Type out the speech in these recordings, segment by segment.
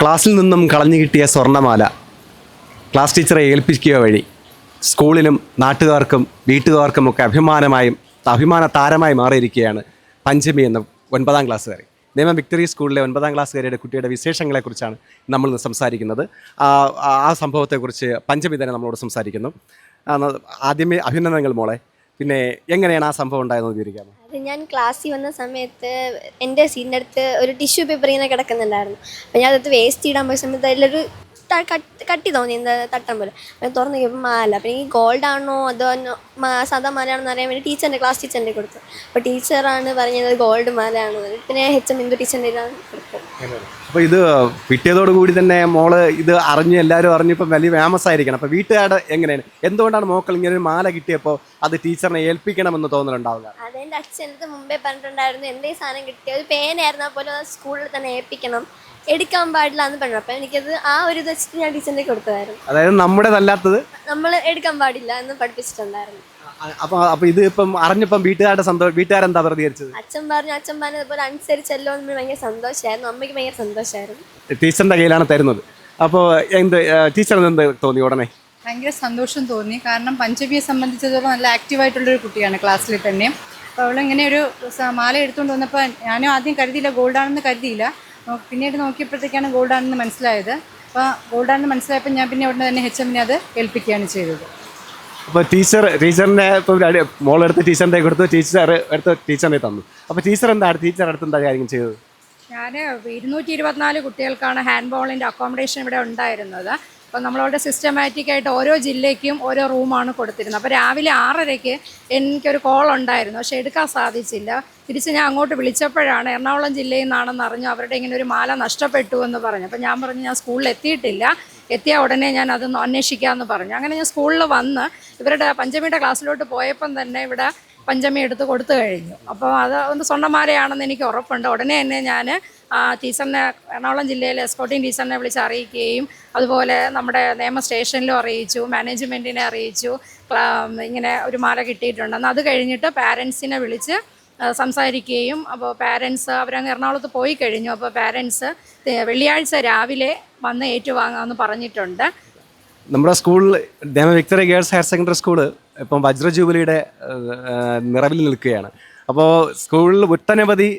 ക്ലാസ്സിൽ നിന്നും കളഞ്ഞു കിട്ടിയ സ്വർണമാല ക്ലാസ് ടീച്ചറെ ഏൽപ്പിക്കുക വഴി സ്കൂളിലും നാട്ടുകാർക്കും വീട്ടുകാർക്കും ഒക്കെ അഭിമാനമായും അഭിമാന താരമായി മാറിയിരിക്കുകയാണ് പഞ്ചമി എന്ന ഒൻപതാം ക്ലാസ്സുകാരി. നിയമം വിക്ടറി സ്കൂളിലെ ഒൻപതാം ക്ലാസ്സുകാരിയുടെ കുട്ടിയുടെ വിശേഷങ്ങളെക്കുറിച്ചാണ് നമ്മൾ സംസാരിക്കുന്നത്. ആ സംഭവത്തെക്കുറിച്ച് പഞ്ചമി തന്നെ നമ്മളോട് സംസാരിക്കുന്നു. ആദ്യമേ അഭിനന്ദനങ്ങൾ മോളെ. പിന്നെ എങ്ങനെയാണ് ആ സംഭവം ഉണ്ടായതെന്ന് വിവരിക്കാമോ? അത് ഞാൻ ക്ലാസ്സിൽ വന്ന സമയത്ത് എന്റെ സീറ്റിന്റെ അടുത്ത് ഒരു ടിഷ്യൂ പേപ്പർ ഇങ്ങനെ കിടക്കുന്നുണ്ടായിരുന്നു. അപ്പം ഞാൻ അതെടുത്ത് വേസ്റ്റ് ഇടാൻ പോയ സമയത്ത് അതിലൊരു കട്ട് തോന്നി എന്താ തട്ടം പോലെ. അപ്പം തുറന്ന് നോക്കിയപ്പോൾ മാല. അപ്പം എനിക്ക് ഗോൾഡ് ആണോ അതോ സാധാ മാലയാണെന്ന് അറിയാൻ വേണ്ടി ടീച്ചറിന്റെ ക്ലാസ് ടീച്ചറിന്റെ കൊടുത്തു. അപ്പോൾ ടീച്ചറാണ് പറഞ്ഞത് ഗോൾഡ് മാലയാണ് പിന്നെ എച്ച് എം ഇന്ദു ടീച്ചറിന്റെ ഇതാണ് കൊടുത്തത്. അപ്പോൾ ഇത് കിട്ടിയതോടു കൂടി തന്നെ മോൾ ഇത് അറിഞ്ഞ് എല്ലാവരും അറിഞ്ഞപ്പോൾ വലിയ ഫേമസ് ആയിരിക്കണം. അപ്പോൾ വീട്ടുകാരുടെ എങ്ങനെയാണ്? എന്തുകൊണ്ടാണ് മോക്കൾ ഇങ്ങനെ ഒരു മാല കിട്ടിയപ്പോൾ അത് ടീച്ചറിനെ ഏൽപ്പിക്കണമെന്ന് തോന്നലുണ്ടാവുക? അതെന്റെ അച്ഛന്റെ മുമ്പേ പറഞ്ഞിട്ടുണ്ടായിരുന്നു. എന്തേ സാധനം കിട്ടിയ? ഒരു പേനായിരുന്നാൽ പോലും സ്കൂളിൽ തന്നെ ഏൽപ്പിക്കണം. എടുക്കാൻ പാടില്ല എന്ന് പറഞ്ഞു. അപ്പൊ എനിക്കത് ആ ഒരു ഇത് വെച്ചിട്ട് ഞാൻ ടീച്ചറിന്റെ കൊടുത്തതായിരുന്നു. അതായത് നമ്മുടേതല്ലാത്തത്? നമ്മൾ എടുക്കാൻ പാടില്ല എന്ന് പഠിപ്പിച്ചിട്ടുണ്ടായിരുന്നു. അപ്പോൾ അപ്പോൾ ഇത് ഇപ്പം അറിഞ്ഞപ്പം വീട്ടുകാരുടെ സന്തോഷം വീട്ടുകാരെന്താ പ്രതികരിച്ചത്? അച്ഛൻ പറഞ്ഞു അച്ഛൻ പറഞ്ഞത് പോലെ അനുസരിച്ചല്ലോ എന്ന് ഭയങ്കര സന്തോഷമായിരുന്നു അമ്മയ്ക്ക് ഭയങ്കര സന്തോഷമായിരുന്നു ടീച്ചറിന്റെ കയ്യിലാണ് തരുന്നത്. അപ്പോൾ എന്ത് ടീച്ചറിന് എന്ത് തോന്നി ഉടനെ? ഭയങ്കര സന്തോഷം തോന്നി. കാരണം പഞ്ചമിയെ സംബന്ധിച്ചിടത്തോളം നല്ല ആക്റ്റീവായിട്ടുള്ളൊരു കുട്ടിയാണ് ക്ലാസ്സിൽ തന്നെ അപ്പോൾ അവളിങ്ങനെ ഒരു സ- മാല എടുത്തുകൊണ്ട് വന്നപ്പോൾ ഞാനും ആദ്യം കരുതിയില്ല ഗോൾഡാണെന്ന് കരുതിയില്ല. പിന്നീട് നോക്കിയപ്പോഴത്തേക്കാണ് ഗോൾഡാണെന്ന് മനസ്സിലായത്. അപ്പോൾ ഗോൾഡാണെന്ന് മനസ്സിലായപ്പോൾ ഞാൻ പിന്നെ ഉടനെ തന്നെ എച്ച് എമ്മിനെ അത് ഏൽപ്പിക്കുകയാണ് ചെയ്തത്. അപ്പോൾ ടീച്ചർ ടീച്ചറിനെ ഇപ്പോൾ മോളെടുത്ത് ടീച്ചറിന്റെ കൊടുത്തു ടീച്ചർ എടുത്ത് ടീച്ചറിനെ തന്നു. അപ്പോൾ ടീച്ചർ എന്താണ് ടീച്ചർ അടുത്ത് എന്താ കാര്യം ചെയ്തത്? ഞാൻ ഇരുന്നൂറ്റി ഇരുപത്തിനാല് കുട്ടികൾക്കാണ് ഹാൻഡ് ബോളിന്റെ അക്കോമഡേഷൻ ഇവിടെ ഉണ്ടായിരുന്നത്. അപ്പോൾ നമ്മളവിടെ സിസ്റ്റമാറ്റിക്കായിട്ട് ഓരോ ജില്ലയ്ക്കും ഓരോ റൂമാണ് കൊടുത്തിരുന്നത്. അപ്പോൾ രാവിലെ ആറരയ്ക്ക് എനിക്കൊരു കോൾ ഉണ്ടായിരുന്നു. പക്ഷേ എടുക്കാൻ സാധിച്ചില്ല. തിരിച്ച് ഞാൻ അങ്ങോട്ട് വിളിച്ചപ്പോഴാണ് എറണാകുളം ജില്ലയിൽ നിന്നാണെന്ന് അറിഞ്ഞു അവരുടെ ഇങ്ങനെ ഒരു മാല നഷ്ടപ്പെട്ടു എന്ന് പറഞ്ഞു. അപ്പോൾ ഞാൻ പറഞ്ഞു ഞാൻ സ്കൂളിൽ എത്തിയിട്ടില്ല. എത്തിയ ഉടനെ ഞാൻ അതൊന്ന് അന്വേഷിക്കാമെന്ന് പറഞ്ഞു. അങ്ങനെ ഞാൻ സ്കൂളിൽ വന്ന് ഇവരുടെ പഞ്ചമിയുടെ ക്ലാസ്സിലോട്ട് പോയപ്പം തന്നെ ഇവിടെ പഞ്ചമി എടുത്ത് കൊടുത്തു കഴിഞ്ഞു. അപ്പോൾ അത് ഒന്ന് സ്വന്തമാരെയാണെന്ന് എനിക്ക് ഉറപ്പുണ്ട്. ഉടനെ തന്നെ ഞാൻ ടീച്ചറിനെ എറണാകുളം ജില്ലയിലെ എസ്കോട്ടിംഗ് ടീച്ചറിനെ വിളിച്ച് അറിയിക്കുകയും അതുപോലെ നമ്മുടെ നിയമ സ്റ്റേഷനിലും അറിയിച്ചു മാനേജ്മെന്റിനെ അറിയിച്ചു ഇങ്ങനെ ഒരു മാല കിട്ടിയിട്ടുണ്ടെന്ന് അത് കഴിഞ്ഞിട്ട് പാരൻസിനെ വിളിച്ച് സംസാരിക്കുകയും അപ്പോൾ പാരൻസ് അവരങ്ങ് എറണാകുളത്ത് പോയി കഴിഞ്ഞു. അപ്പോൾ പാരൻസ് വെള്ളിയാഴ്ച രാവിലെ വന്ന് ഏറ്റുവാങ്ങാമെന്ന് പറഞ്ഞിട്ടുണ്ട്. നമ്മുടെ സ്കൂളിൽ ഗേൾസ് ഹയർ സെക്കൻഡറി സ്കൂൾ ഇപ്പം വജ്ര ജൂബിലിയുടെ നിറവിൽ നിൽക്കുകയാണ്. അപ്പോൾ സ്കൂളിൽ ഒട്ടനവധി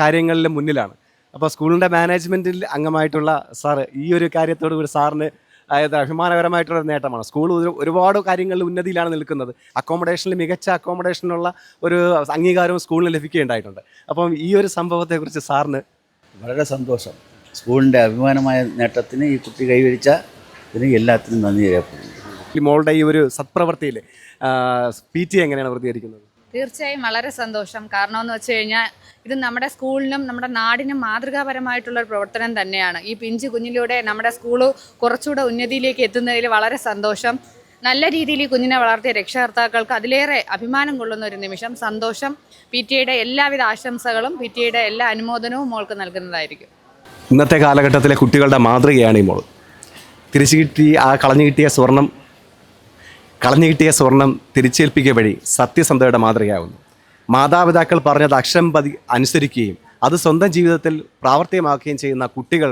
കാര്യങ്ങളിൽ മുന്നിലാണ്. അപ്പോൾ സ്കൂളിന്റെ മാനേജ്മെന്റിൽ അംഗമായിട്ടുള്ള സാറ് ഈ ഒരു കാര്യത്തോട് കൂടി സാറിന് അതായത് അഭിമാനകരമായിട്ടുള്ള നേട്ടമാണ്. സ്കൂൾ ഒരു ഒരുപാട് കാര്യങ്ങളിൽ ഉന്നതിയിലാണ് നിൽക്കുന്നത്. അക്കോമഡേഷനിൽ മികച്ച അക്കോമഡേഷനുള്ള ഒരു അംഗീകാരവും സ്കൂളിന് ലഭിക്കുകയുണ്ടായിട്ടുണ്ട്. അപ്പം ഈ ഒരു സംഭവത്തെക്കുറിച്ച് സാറിന് വളരെ സന്തോഷം. സ്കൂളിന്റെ അഭിമാനമായ നേട്ടത്തിന് ഈ കുട്ടി കൈവരിച്ച ഇതിന് എല്ലാത്തിനും നന്ദി രേഖപ്പെടുന്നു മോളുടെ ഈ ഒരു സത്പ്രവൃത്തിയിൽ പി ടി എങ്ങനെയാണ് പ്രതികരിക്കുന്നത്? തീർച്ചയായും വളരെ സന്തോഷം. കാരണം എന്ന് വെച്ച് കഴിഞ്ഞാൽ ഇത് നമ്മുടെ സ്കൂളിനും നമ്മുടെ നാടിനും മാതൃകാപരമായിട്ടുള്ള ഒരു പ്രവർത്തനം തന്നെയാണ്. ഈ പിഞ്ചു കുഞ്ഞിലൂടെ നമ്മുടെ സ്കൂൾ കുറച്ചുകൂടെ ഉന്നതിയിലേക്ക് എത്തുന്നതിൽ വളരെ സന്തോഷം. നല്ല രീതിയിൽ ഈ കുഞ്ഞിനെ വളർത്തിയ രക്ഷകർത്താക്കൾക്ക് അതിലേറെ അഭിമാനം കൊള്ളുന്ന ഒരു നിമിഷം. സന്തോഷം. പി ടി എയുടെ എല്ലാവിധ ആശംസകളും പി ടി എയുടെ എല്ലാ അനുമോദനവും മോൾക്ക് നൽകുന്നതായിരിക്കും. ഇന്നത്തെ കാലഘട്ടത്തിലെ കുട്ടികളുടെ മാതൃകയാണ് ഈ മോൾ തിരിച്ചു കിട്ടി ആ കളഞ്ഞു കിട്ടിയ സ്വർണം കളഞ്ഞു കിട്ടിയ സ്വർണം തിരിച്ചേൽപ്പിക്കുക വഴി സത്യസന്ധതയുടെ മാതൃകയാവുന്നു. മാതാപിതാക്കൾ പറഞ്ഞത് അക്ഷരം പതി അനുസരിക്കുകയും അത് സ്വന്തം ജീവിതത്തിൽ പ്രാവർത്തികമാക്കുകയും ചെയ്യുന്ന കുട്ടികൾ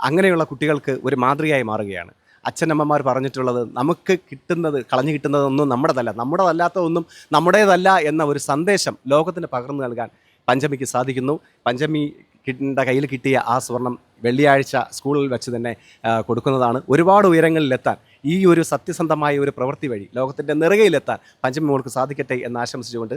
അങ്ങനെയുള്ള കുട്ടികൾക്ക് ഒരു മാതൃകയായി മാറുകയാണ്. അച്ഛനമ്മമാർ പറഞ്ഞിട്ടുള്ളത് നമുക്ക് കിട്ടുന്നത് കളഞ്ഞു കിട്ടുന്നതൊന്നും നമ്മുടേതല്ല. നമ്മുടേതല്ലാത്ത ഒന്നും നമ്മുടേതല്ല എന്ന ഒരു സന്ദേശം ലോകത്തിന് പകർന്നു നൽകാൻ പഞ്ചമിക്ക് സാധിക്കുന്നു. പഞ്ചമി കിട്ടേണ്ട കയ്യിൽ കിട്ടിയ ആ സ്വർണം വെള്ളിയാഴ്ച സ്കൂളിൽ വെച്ച് തന്നെ കൊടുക്കുന്നതാണ്. ഒരുപാട് ഉയരങ്ങളിലെത്താൻ ഈ ഒരു സത്യസന്ധമായ ഒരു പ്രവൃത്തി വഴി ലോകത്തിന്റെ നിറകയിലെത്താൻ പഞ്ചമി മോൾക്ക് സാധിക്കട്ടെ എന്ന് ആശംസിച്ചുകൊണ്ട്